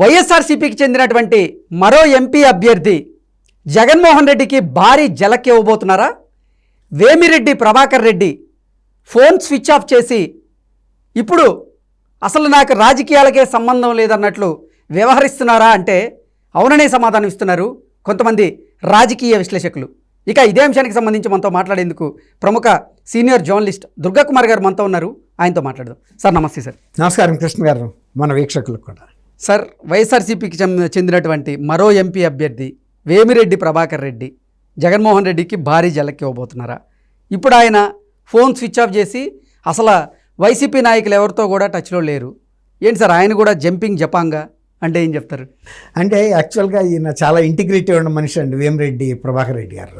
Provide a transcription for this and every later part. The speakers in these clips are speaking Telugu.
వైఎస్ఆర్సీపీకి చెందినటువంటి మరో ఎంపీ అభ్యర్థి జగన్మోహన్ రెడ్డికి భారీ జలక్ ఇవ్వబోతున్నారా Vemireddy Prabhakar Reddy phone switch off చేసి ఇప్పుడు అసలు నాకు రాజకీయాలకే సంబంధం లేదన్నట్లు వ్యవహరిస్తున్నారా? అంటే అవుననే సమాధానం ఇస్తున్నారు కొంతమంది రాజకీయ విశ్లేషకులు. ఇక ఇదే అంశానికి సంబంధించి మనతో మాట్లాడేందుకు ప్రముఖ సీనియర్ జర్నలిస్ట్ దుర్గాకుమార్ గారు మనతో ఉన్నారు. ఆయనతో మాట్లాడదాం. సార్ నమస్తే సార్. నమస్కారం కృష్ణ గారు మన వీక్షకులకు కూడా. సార్ వైఎస్ఆర్సీపీకి చెందినటువంటి మరో ఎంపీ అభ్యర్థి వేమిరెడ్డి ప్రభాకర్ రెడ్డి జగన్మోహన్ రెడ్డికి భారీ జలకి ఇవ్వబోతున్నారా? ఇప్పుడు ఆయన ఫోన్ స్విచ్ ఆఫ్ చేసి అసలు వైసీపీ నాయకులు ఎవరితో కూడా టచ్లో లేరు. ఏంటి సార్ ఆయన కూడా జంపింగ్ జపాంగా? అంటే ఏం చెప్తారు? అంటే యాక్చువల్గా ఈయన చాలా ఇంటిగ్రిటీ ఉన్న మనిషి అండి వేమిరెడ్డి ప్రభాకర్ రెడ్డి గారు.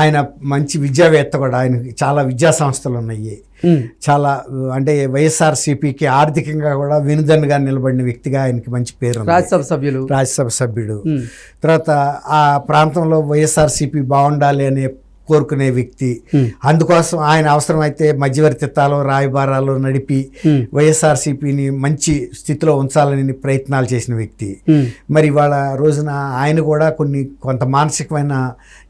ఆయన మంచి విద్యావేత్త కూడా ఆయనకి చాలా విద్యా సంస్థలు ఉన్నాయి. చాలా అంటే వైఎస్ఆర్సీపీకి ఆర్థికంగా కూడా వెనుదన్నుగా నిలబడిన వ్యక్తిగా ఆయనకి మంచి పేరు. రాజ్యసభ సభ్యులు రాజ్యసభ సభ్యుడు. తర్వాత ఆ ప్రాంతంలో వైఎస్ఆర్సీపీ బాగుండాలి అనే కోరుకునే వ్యక్తి. అందుకోసం ఆయన అవసరమైతే మధ్యవర్తిత్వాలు రాయబారాలు నడిపి. వైఎస్ఆర్సీపీని మంచి స్థితిలో ఉంచాలని ప్రయత్నాలు చేసిన వ్యక్తి. మరి ఇవాళ రోజున ఆయన కూడా కొన్ని కొంత మానసికమైన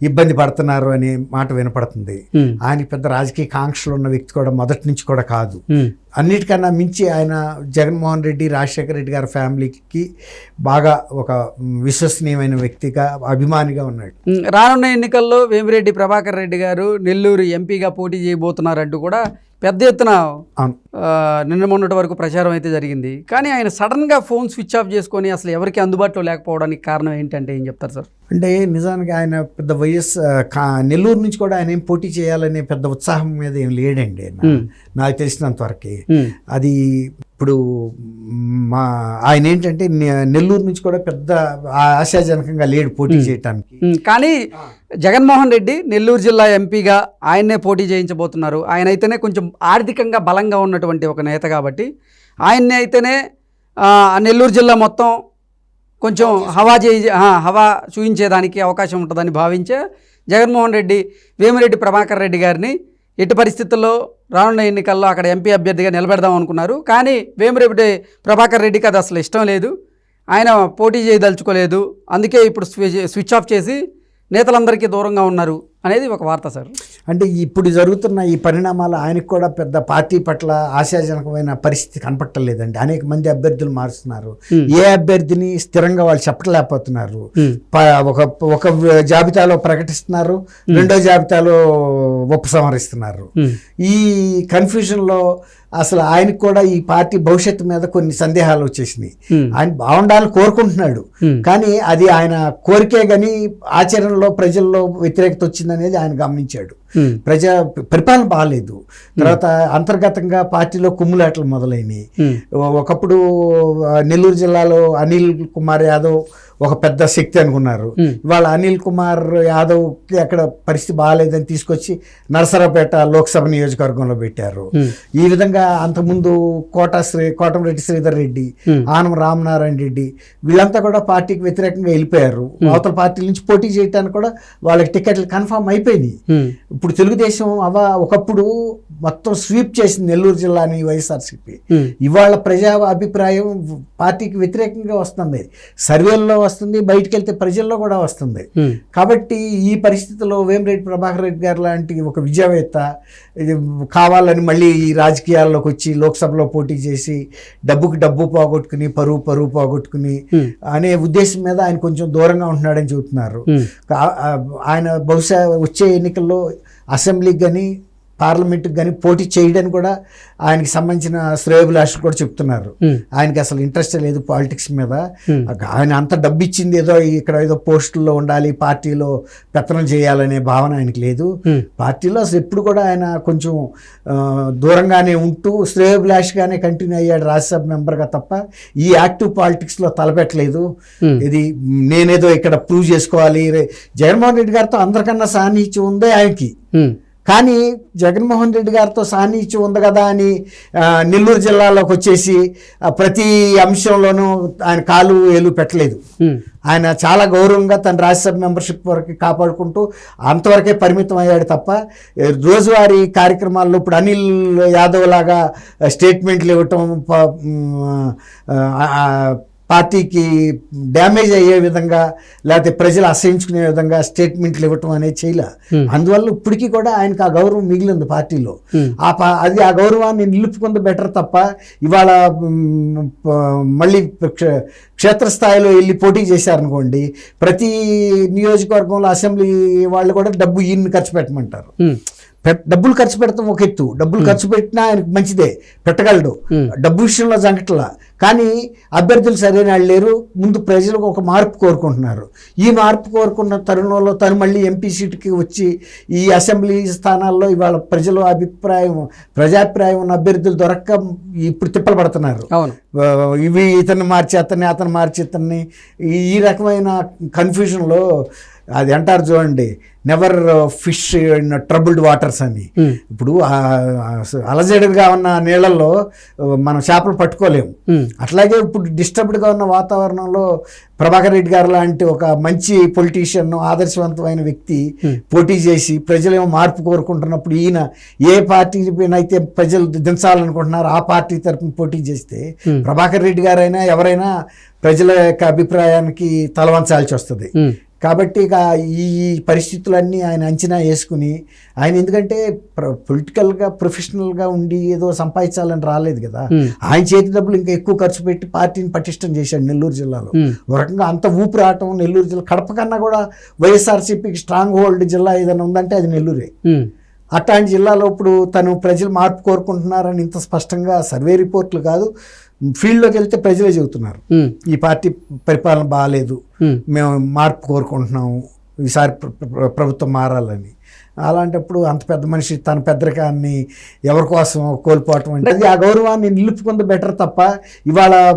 ఇబ్బంది పడుతున్నారు అనే మాట వినపడుతుంది. ఆయన పెద్ద రాజకీయ కాంక్షలు ఉన్న వ్యక్తి కూడా మొదటి నుంచి కూడా కాదు. అన్నిటికన్నా మించి ఆయన జగన్మోహన్ రెడ్డి రాజశేఖర రెడ్డి గారి ఫ్యామిలీకి బాగా ఒక విశ్వసనీయమైన వ్యక్తిగా అభిమానిగా ఉన్నాడు. రానున్న ఎన్నికల్లో వేమిరెడ్డి ప్రభాకర్ రెడ్డి గారు నెల్లూరు ఎంపీగా పోటీ చేయబోతున్నారంటూ కూడా పెద్ద ఎత్తున నిన్న మొన్నటి వరకు ప్రచారం అయితే జరిగింది. కానీ ఆయన సడన్గా ఫోన్ స్విచ్ ఆఫ్ చేసుకొని అసలు ఎవరికి అందుబాటులో లేకపోవడానికి కారణం ఏంటంటే ఏం చెప్తారు సార్? అంటే నిజానికి ఆయన పెద్ద వైఎస్ నెల్లూరు నుంచి కూడా ఆయన ఏం పోటీ చేయాలనే పెద్ద ఉత్సాహం మీద ఏం లేడండి. నాకు తెలిసినంత వరకు. అది ఇప్పుడు మా ఆయన ఏంటంటే నెల్లూరు నుంచి కూడా పెద్ద ఆశాజనకంగా లేడు పోటీ చేయటానికి. కానీ జగన్మోహన్ రెడ్డి నెల్లూరు జిల్లా ఎంపీగా ఆయన్నే పోటీ చేయించబోతున్నారు. ఆయన అయితేనే కొంచెం ఆర్థికంగా బలంగా ఉన్నటువంటి ఒక నేత కాబట్టి ఆయన్నే అయితేనే ఆ, నెల్లూరు జిల్లా మొత్తం కొంచెం హవా ఆ, హవా చూయించేదానికి అవకాశం ఉంటుందని భావించే జగన్మోహన్ రెడ్డి వేమిరెడ్డి ప్రభాకర్ రెడ్డి గారిని ఎట్టి పరిస్థితుల్లో రానున్న ఎన్నికల్లో అక్కడ ఎంపీ అభ్యర్థిగా నిలబెడదాం అనుకున్నారు. కానీ వేమిరెడ్డి ప్రభాకర్ రెడ్డికి అది అసలు ఇష్టం లేదు. ఆయన పోటీ చేయదలుచుకోలేదు. అందుకే ఇప్పుడు స్వి- స్విచ్ ఆఫ్ చేసి నేతలందరికీ దూరంగా ఉన్నారు. అనేది ఒక వార్త సార్. అంటే ఇప్పుడు జరుగుతున్న ఈ పరిణామాలు ఆయనకు కూడా పెద్ద పార్టీ పట్ల ఆశాజనకమైన పరిస్థితి కనపట్టలేదండి. అనేక మంది అభ్యర్థులు మారుస్తున్నారు. ఏ అభ్యర్థిని స్థిరంగా వాళ్ళు చెప్పలేకపోతున్నారు. ఒక ఒక జాబితాలో ప్రకటిస్తున్నారు రెండో జాబితాలో ఉపసంహరిస్తున్నారు. ఈ కన్ఫ్యూజన్లో అసలు ఆయనకు కూడా ఈ పార్టీ భవిష్యత్తు మీద కొన్ని సందేహాలు వచ్చేసినాయి. ఆయన బాగుండాలని కోరుకుంటున్నాడు. కానీ అది ఆయన కోరికే కానీ ఆచరణలో ప్రజల్లో వ్యతిరేకత వచ్చిందనేది ఆయన గమనించాడు. ప్రజా పరిపాలన బాగాలేదు తర్వాత అంతర్గతంగా పార్టీలో కుమ్ములాటలు మొదలైనవి ఒకప్పుడు నెల్లూరు జిల్లాలో అనిల్ కుమార్ యాదవ్ ఒక పెద్ద శక్తి అనుకున్నారు. ఇవాళ అనిల్ కుమార్ యాదవ్కి అక్కడ పరిస్థితి బాగాలేదని తీసుకొచ్చి నరసరావుపేట లోక్సభ నియోజకవర్గంలో పెట్టారు. ఈ విధంగా అంతకుముందు కోట శ్రీ కోటంరెడ్డి శ్రీధర్ రెడ్డి. ఆనం రామనారాయణ రెడ్డి వీళ్ళంతా కూడా పార్టీకి వ్యతిరేకంగా వెళ్ళిపోయారు. అవతల పార్టీల నుంచి పోటీ చేయడానికి కూడా వాళ్ళకి టికెట్లు కన్ఫర్మ్ అయిపోయినాయి. ఇప్పుడు తెలుగుదేశం అవ ఒకప్పుడు మొత్తం స్వీప్ చేసింది నెల్లూరు జిల్లాని వైఎస్ఆర్సీపీ. ఇవాళ ప్రజా అభిప్రాయం పార్టీకి వ్యతిరేకంగా వస్తుంది. సర్వేల్లో వస్తుంది బయటికి వెళ్తే ప్రజల్లో కూడా వస్తుంది. కాబట్టి ఈ పరిస్థితిలో వేమిరెడ్డి ప్రభాకర్ రెడ్డి గారు లాంటి ఒక విద్యావేత్త ఇది కావాలని మళ్ళీ ఈ రాజకీయాల్లోకి వచ్చి లోక్సభలో పోటీ చేసి డబ్బుకి డబ్బు పోగొట్టుకుని పరువు పరువు పోగొట్టుకుని అనే ఉద్దేశం మీద ఆయన కొంచెం దూరంగా ఉంటున్నాడని చెబుతున్నారు. ఆయన బహుశా వచ్చే ఎన్నికల్లో అసెంబ్లీకి కానీ పార్లమెంట్కి కానీ పోటీ చేయడానికి కూడా ఆయనకి సంబంధించిన శ్రేయోభిలాషులు కూడా చెప్తున్నారు. ఆయనకి అసలు ఇంట్రెస్ట్ లేదు పాలిటిక్స్ మీద. ఆయన అంత డబ్బు ఇచ్చింది ఏదో ఇక్కడ ఏదో పోస్టుల్లో ఉండాలి పార్టీలో పెత్తనం చేయాలనే భావన ఆయనకి లేదు. పార్టీలో అసలు ఎప్పుడు కూడా ఆయన కొంచెం దూరంగానే ఉంటూ శ్రేయోభిలాష్గానే కంటిన్యూ అయ్యాడు రాజ్యసభ మెంబర్గా తప్ప ఈ యాక్టివ్ పాలిటిక్స్లో తలపెట్టలేదు. ఇది నేనేదో ఇక్కడ ప్రూవ్ చేసుకోవాలి. జగన్మోహన్ రెడ్డి గారితో అందరికన్నా సాన్నిహిత్యం ఉంది ఆయనకి. కానీ జగన్మోహన్ రెడ్డి గారితో సాన్నిహిత్యం ఉంది కదా అని నెల్లూరు జిల్లాలోకి వచ్చేసి ప్రతి అంశంలోనూ ఆయన కాలు ఏలు పెట్టలేదు. ఆయన చాలా గౌరవంగా తన రాజ్యసభ మెంబర్షిప్ వరకు కాపాడుకుంటూ అంతవరకే పరిమితం అయ్యాడు తప్ప రోజువారీ కార్యక్రమాల్లో ఇప్పుడు అనిల్ యాదవ్ లాగా స్టేట్మెంట్లు ఇవ్వటం పార్టీకి డ్యామేజ్ అయ్యే విధంగా లేకపోతే ప్రజలు అసహించుకునే విధంగా స్టేట్మెంట్లు ఇవ్వటం అనేది చేయలే. అందువల్ల ఇప్పటికీ కూడా ఆయనకు ఆ గౌరవం మిగిలింది పార్టీలో. ఆ పా అది ఆ గౌరవాన్ని నిలుపుకుంది బెటర్ తప్ప ఇవాళ మళ్ళీ క్ష- క్షేత్రస్థాయిలో వెళ్ళి పోటీ చేశారనుకోండి ప్రతి నియోజకవర్గంలో అసెంబ్లీ వాళ్ళు కూడా డబ్బు ఈయన్ని ఖర్చు పెట్టమంటారు. డబ్బులు ఖర్చు పెడతాం ఒక ఎత్తు. డబ్బులు ఖర్చు పెట్టినా ఆయనకు మంచిదే పెట్టగలడు. డబ్బు విషయంలో జంకట్లా కానీ అభ్యర్థులు సరైన వాళ్ళు లేరు. ముందు ప్రజలకు ఒక మార్పు కోరుకుంటున్నారు. ఈ మార్పు కోరుకున్న తరుణంలో తను మళ్ళీ ఎంపీ సీటుకి వచ్చి ఈ అసెంబ్లీ స్థానాల్లో ఇవాళ ప్రజల అభిప్రాయం ప్రజాభిప్రాయం ఉన్న అభ్యర్థులు దొరక్క ఇప్పుడు తిప్పలు పడుతున్నారు. ఇవి ఇతన్ని మార్చి అతన్ని అతను మార్చి ఇతన్ని ఈ ఈ రకమైన కన్ఫ్యూజన్లో అది అంటారు చూడండి never fish in troubled waters అని. ఉమ్, ఇప్పుడు అలజడిగా ఉన్న నీళ్ళల్లో మనం చేపలు పట్టుకోలేము. ఉమ్, అట్లాగే ఇప్పుడు డిస్టర్బ్డ్గా ఉన్న వాతావరణంలో ప్రభాకర్ రెడ్డి గారు లాంటి ఒక మంచి పొలిటీషియన్ ఆదర్శవంతమైన వ్యక్తి పోటీ చేసి ప్రజలేమో మార్పు కోరుకుంటున్నప్పుడు ఈయన ఏ పార్టీ అయితే ప్రజలు దించాలనుకుంటున్నారో ఆ పార్టీ తరపున పోటీ చేస్తే Hmm. ప్రభాకర్ రెడ్డి గారైనా ఎవరైనా ప్రజల యొక్క అభిప్రాయానికి తలవంచాల్సి వస్తుంది. కాబట్టి ఇక ఈ పరిస్థితులన్నీ ఆయన అంచనా వేసుకుని ఆయన ఎందుకంటే పొలిటికల్గా ప్రొఫెషనల్గా ఉండి ఏదో సంపాదించాలని రాలేదు కదా. ఆయన చేతి డబ్బులు ఇంకా ఎక్కువ ఖర్చు పెట్టి పార్టీని పటిష్టం చేశాడు నెల్లూరు జిల్లాలో. ఒక రకంగా అంత ఊపు రావటం నెల్లూరు జిల్లా కడప కన్నా కూడా వైఎస్ఆర్సీపీకి స్ట్రాంగ్ హోల్డ్ జిల్లా ఏదైనా ఉందంటే అది నెల్లూరే. అట్లాంటి జిల్లాలో ఇప్పుడు తను ప్రజలు మార్పు కోరుకుంటున్నారని ఇంత స్పష్టంగా సర్వే రిపోర్ట్లు కాదు. ఫీల్డ్లోకి వెళ్తే ప్రజలే చెబుతున్నారు. ఈ పార్టీ పరిపాలన బాగాలేదు. మేము మార్పు కోరుకుంటున్నాము. ఈసారి ప్ర- ప్ర- ప్రభుత్వం మారాలని. అలాంటప్పుడు అంత పెద్ద మనిషి తన పెద్దరికాన్ని ఎవరి కోసం కోల్పోవటం అంటే అది ఆ గౌరవాన్ని నిలుపుకుంది బెటర్ తప్ప ఇవాళ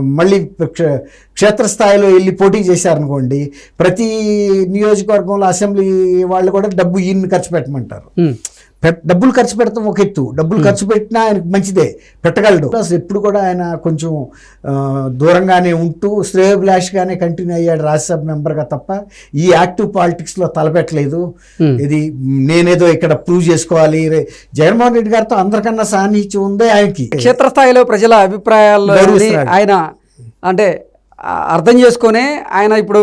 మళ్ళీ క్ష- క్షేత్రస్థాయిలో వెళ్ళి పోటీ చేశారనుకోండి ప్రతి నియోజకవర్గంలో అసెంబ్లీ వాళ్ళు కూడా డబ్బు ఈయన్ని ఖర్చు పెట్టమంటారు. డబ్బులు ఖర్చు పెడతాం ఒక ఎత్తు. డబ్బులు ఖర్చు పెట్టినా ఆయనకు మంచిదే. పెట్టగలడు. అసలు ఎప్పుడు కూడా ఆయన కొంచెం దూరంగానే ఉంటూ శ్రేయోభిలాష్గానే కంటిన్యూ అయ్యాడు రాజ్యసభ మెంబర్గా తప్ప ఈ యాక్టివ్ పాలిటిక్స్లో తలపెట్టలేదు. ఇది నేనేదో ఇక్కడ ప్రూవ్ చేసుకోవాలి. జగన్మోహన్ రెడ్డి గారితో అందరికన్నా సాన్నిహిత్యం ఉందే ఆయనకి. క్షేత్రస్థాయిలో ప్రజల గౌరవిస్తున్నాడు. ఆయన అంటే అర్థం చేసుకొని ఆయన ఇప్పుడు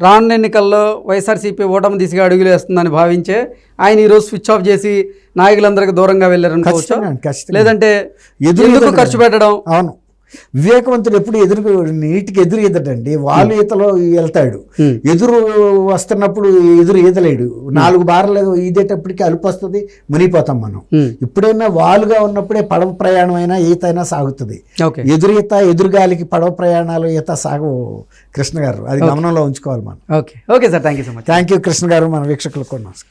రానున్న ఎన్నికల్లో వైఎస్ఆర్సీపీ ఓటమి దిశగా అడుగులు వేస్తుందని భావించే ఆయన ఈరోజు స్విచ్ ఆఫ్ చేసి నాయకులందరికీ దూరంగా వెళ్ళారనుకోవచ్చు. లేదంటే ఎందుకు ఖర్చు పెట్టడం? అవును. వివేకవంతుడు ఎప్పుడు ఎదురు నీటికి ఎదురు ఈదటండి వాళ్ళు ఈతలో వెళ్తాడు. ఎదురు వస్తున్నప్పుడు ఎదురు ఈదలేడు నాలుగు బార్లు ఈదేటప్పటికి అలుపు వస్తుంది మునిగిపోతాం మనం. ఎప్పుడైనా వాలుగా ఉన్నప్పుడే పడవ ప్రయాణం అయినా ఈత అయినా సాగుతుంది. ఎదురు ఈత ఎదురుగాలికి పడవ ప్రయాణాలు ఈత సాగవు కృష్ణ గారు. అది గమనంలో ఉంచుకోవాలి మనం. Okay. Okay sir. Thank you so much. Thank you Krishna garu మన వీక్షకులకు కూడా నమస్కారం.